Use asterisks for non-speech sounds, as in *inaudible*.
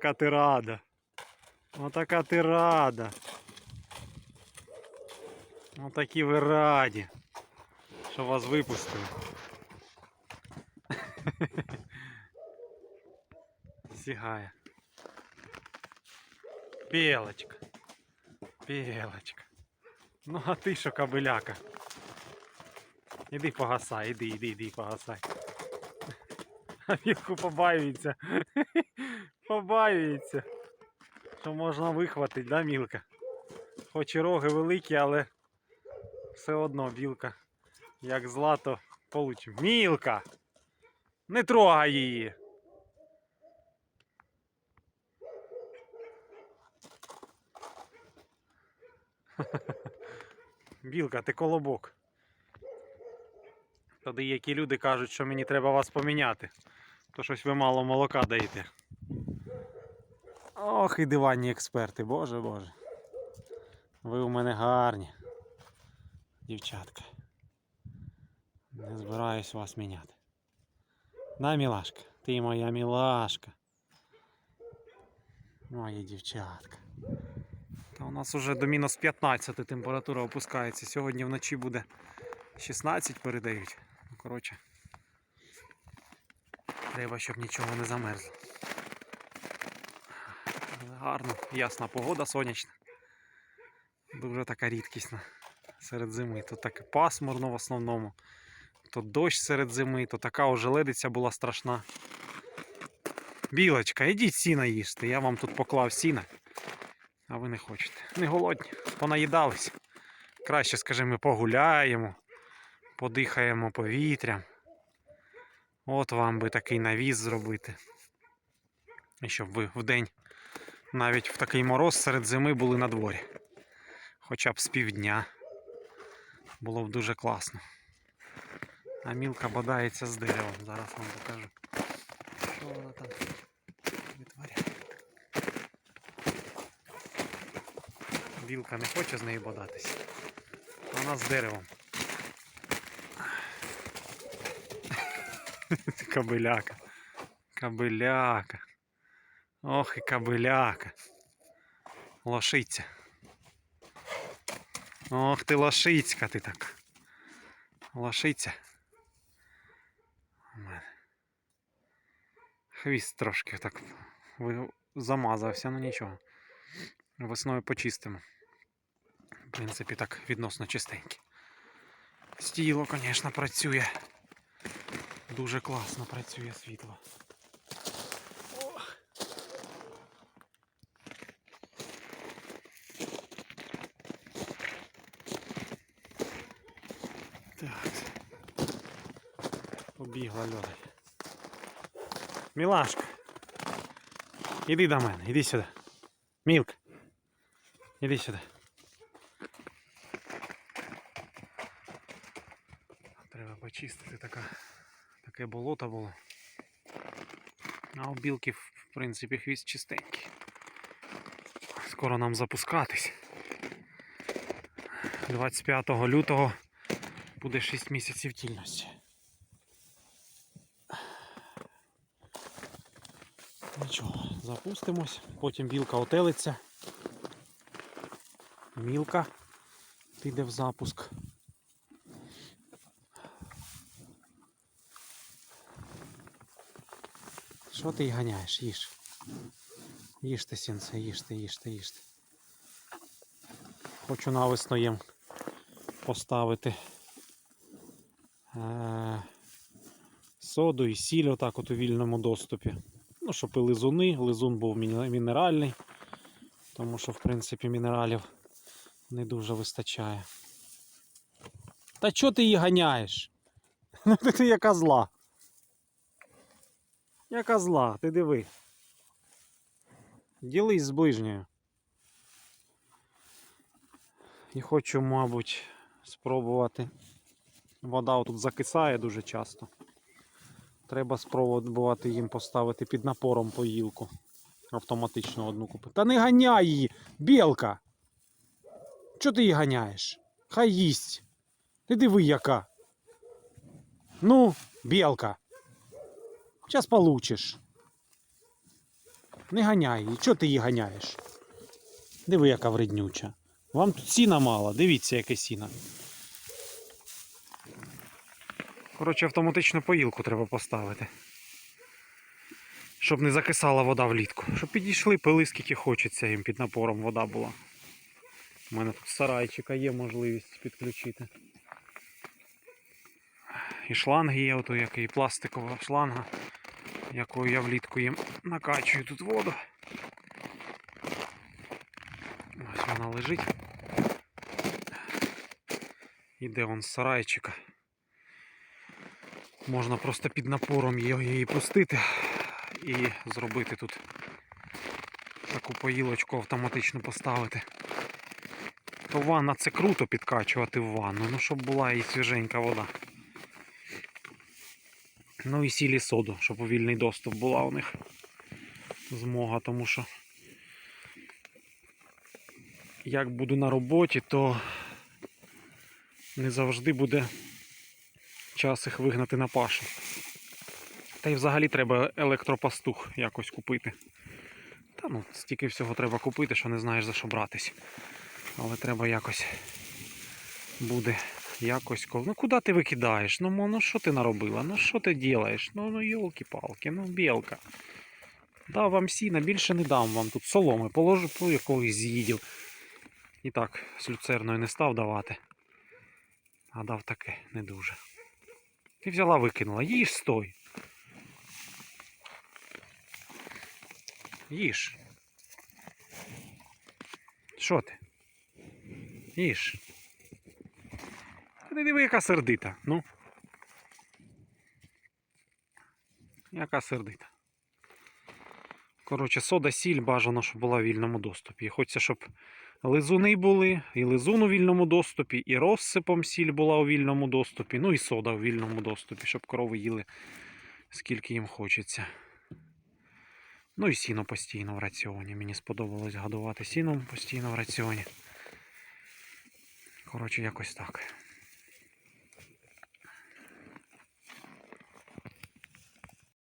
яка ти рада. Отака ти рада. Отакі ви раді. Що вас випустили. Сігає. Білочка. Білочка. Ну а ти що кабеляка? Іди погасай, іди, іди, іди, погасай. А вілку побаюється. Побаюється. Що можна вихватити, да, мілка? Хоч і роги великі, але все одно білка. Як злато получим. Мілка! Не трогай її! *laughs* Білка, ти колобок. То деякі люди кажуть, що мені треба вас поміняти. То щось ви мало молока даєте. Ох, і диванні експерти, боже боже. Ви у мене гарні. Дівчатка. Не збираюсь вас міняти. Да, мілашка? Ти моя мілашка. Моя дівчатка. Та у нас уже до мінус 15 температура опускається. Сьогодні вночі буде 16 передають. Ну, коротше. Треба, щоб нічого не замерзло. Але Гарно, ясна погода сонячна. Дуже така рідкісна серед зими. То таке пасмурно в основному, то дощ серед зими, то така ожеледиця була страшна. Білочка, ідіть сіна їсти. Я вам тут поклав сіна. А ви не хочете. Не голодні, понаїдались. Краще, скажи, ми погуляємо, подихаємо повітрям. От вам би такий навіс зробити. І щоб ви вдень навіть в такий мороз серед зими були на дворі. Хоча б з півдня. Було б дуже класно. А мілка бодається з деревом. Зараз вам покажу. Що вона там витворяє. Білка не хоче з нею бодатися. Вона з деревом. *laughs* Кабеляка. Кабеляка. Ох і кабеляка. Лошиця. Ох ти лошицька ти так. Лошиця. Хвіст трошки так замазався, ну нічого. Весною почистимо. В принципі, так відносно чистеньке. Стіло, звісно, працює. Дуже класно працює світло. Так. Побігла льода. Мілашка. Іди до мене, іди сюди. Мілка. Іди сюди. Треба почистити така, таке болото було. А у білки, в принципі, хвіст чистенький. Скоро нам запускатись. 25 лютого буде 6 місяців тільності. Нічого, запустимось, потім білка отелиться. Мілка піде в запуск. Що ти її ганяєш? Їж. Їжте, сінце, їжте, їжте, їжте. Хочу навесно їм поставити соду і сіль отак от у вільному доступі. Ну, щоб і лизуни, лизун був мінеральний, тому що, в принципі, мінералів не дуже вистачає. Та чого ти її ганяєш? *laughs* Ну ти яка зла. Яка зла, ти диви. Ділись з ближньою. І хочу, мабуть, спробувати. Вода тут закисає дуже часто. Треба спробувати їм поставити під напором поїлку. Автоматично одну купити. Та не ганяй її! Білка! Чого ти її ганяєш? Хай їсть. Ти диви яка. Ну, білка. Зараз получиш. Не ганяй її. Чого ти її ганяєш? Диви, яка вреднюча. Вам тут сіна мало, дивіться, яке сіна. Коротше, автоматичну поїлку треба поставити. Щоб не закисала вода влітку. Щоб підійшли, пили скільки хочеться їм під напором вода була. У мене тут сарайчика є можливість підключити. І шланги є, ото який пластикова шланга, якою я влітку їм накачую тут воду. Ось вона лежить. Іде он з сарайчика. Можна просто під напором її пустити і зробити тут таку поїлочку автоматично поставити. То ванна це круто підкачувати в ванну, ну щоб була і свіженька вода. Ну і сілі соду, щоб вільний доступ була у них змога, тому що як буду на роботі, то не завжди буде час їх вигнати на пашу. Та й взагалі треба електропастух якось купити. Та ну, стільки всього треба купити, що не знаєш за що братись. Але треба якось буде якось Ну куди ти викидаєш? Ну, ну що ти наробила? Ну що ти робиш? Ну ну йолки-палки, ну білка. Дав вам сіна, більше не дам вам тут соломи, положу по якогось з'їдів. І так, з люцерною не став давати. А дав таке не дуже. Ти взяла викинула. Їж стой. Їж. Що ти? Їж. Ти диви, яка сердита. Ну. Яка сердита. Коротше, сода сіль бажано, щоб була в вільному доступі. Хочеться, щоб лизуни були, і лизун у вільному доступі, і розсипом сіль була у вільному доступі, ну і сода у вільному доступі, щоб корови їли скільки їм хочеться. Ну і сіно постійно в раціоні. Мені сподобалось годувати сіном постійно в раціоні. Коротше, якось так.